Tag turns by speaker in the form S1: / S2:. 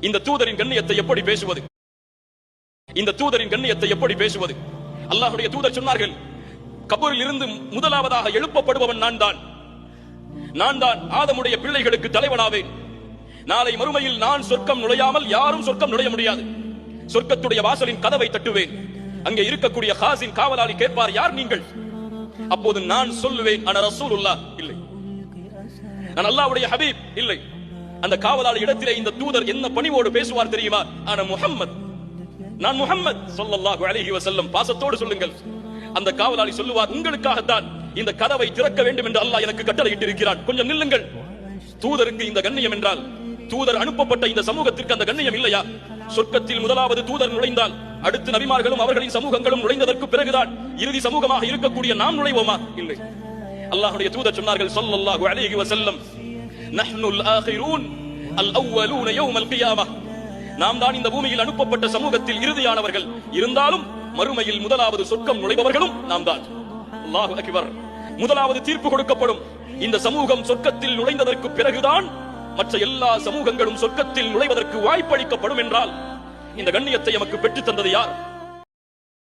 S1: இந்த தூதரின் கண்ணியத்தை எப்படி பேசுவது? இந்த தூதரின் கண்ணியத்தை எப்படி பேசுவது? அல்லாஹ்வுடைய தூதர் சொன்னார்கள் கபூரில் இருந்து முதலாவதாக எழுப்பப்படுபவன் நான் தான். நான் தான் ஆதமுடைய பிள்ளைகளுக்கு தலைவனாவேன். நாளை மறுமையில் நான் சொர்க்கம் நுழையாமல் யாரும் சொர்க்கம் நுழைய முடியாது. சொர்க்கத்துடைய வாசலின் கதவை தட்டுவேன். அங்கே இருக்கக்கூடிய ஹாசின் காவலாளி கேட்பார் யார் நீங்கள்? அப்போது நான் சொல்லுவேன் அன ரசூலுல்லா இல்லை. நான் அல்லாஹ்வுடைய ஹபீப். இல்லை. அந்த காவலாளி இடத்திலே இந்த தூதர் என்ன பணிவோடு பேசுவார் தெரியுமா? ஆனா முகம்மத் நான் முகம்மது சொல்லல்லாஹு அலைஹி வசல்லம் பாசத்தோடு சொல்லுங்கள். அந்த காவலாளி சொல்லுவார் உங்களுக்காகத்தான் இந்த கதவை திறக்க வேண்டும் என்று அல்லாஹ் எனக்கு கட்டளையிட்டு இருக்கிறான் கொஞ்சம் நில்லுங்கள். தூதருக்கு இந்த கண்ணியம் என்றால் தூதர் அனுப்பப்பட்ட இந்த சமூகத்திற்கு அந்த கண்ணியம் இல்லையா? சொர்க்கத்தில் முதலாவது தூதர் நுழைந்தால் அடுத்து நபிமார்களும் அவர்களின் சமூகங்களும் நுழைந்ததற்கு பிறகுதான் இறுதி சமூகமாக இருக்கக்கூடிய நாம் நுழைவோமா? இல்லை. அல்லாஹுடைய தூதர் சொன்னார்கள் சொல்லல்லாஹு அலைஹி வசல்லம் நஹ்னுல் ஆகிரூன் அல் அவ்வலூன யௌமல் நாம் தான் இந்த பூமியில் அனுப்பப்பட்ட சமூகத்தில் இறுதியானவர்கள். இருந்தாலும் மறுமையில் முதலாவது சொர்க்கம் நுழைபவர்களும் நாம் தான். அல்லாஹு அக்பர். முதலாவது தீர்ப்பு கொடுக்கப்படும். இந்த சமூகம் சொர்க்கத்தில் நுழைந்ததற்கு பிறகுதான் மற்ற எல்லா சமூகங்களும் சொர்க்கத்தில் நுழைவதற்கு வாய்ப்பளிக்கப்படும் என்றால் இந்த கண்ணியத்தை எமக்கு பெற்றுத் தந்தது யார்?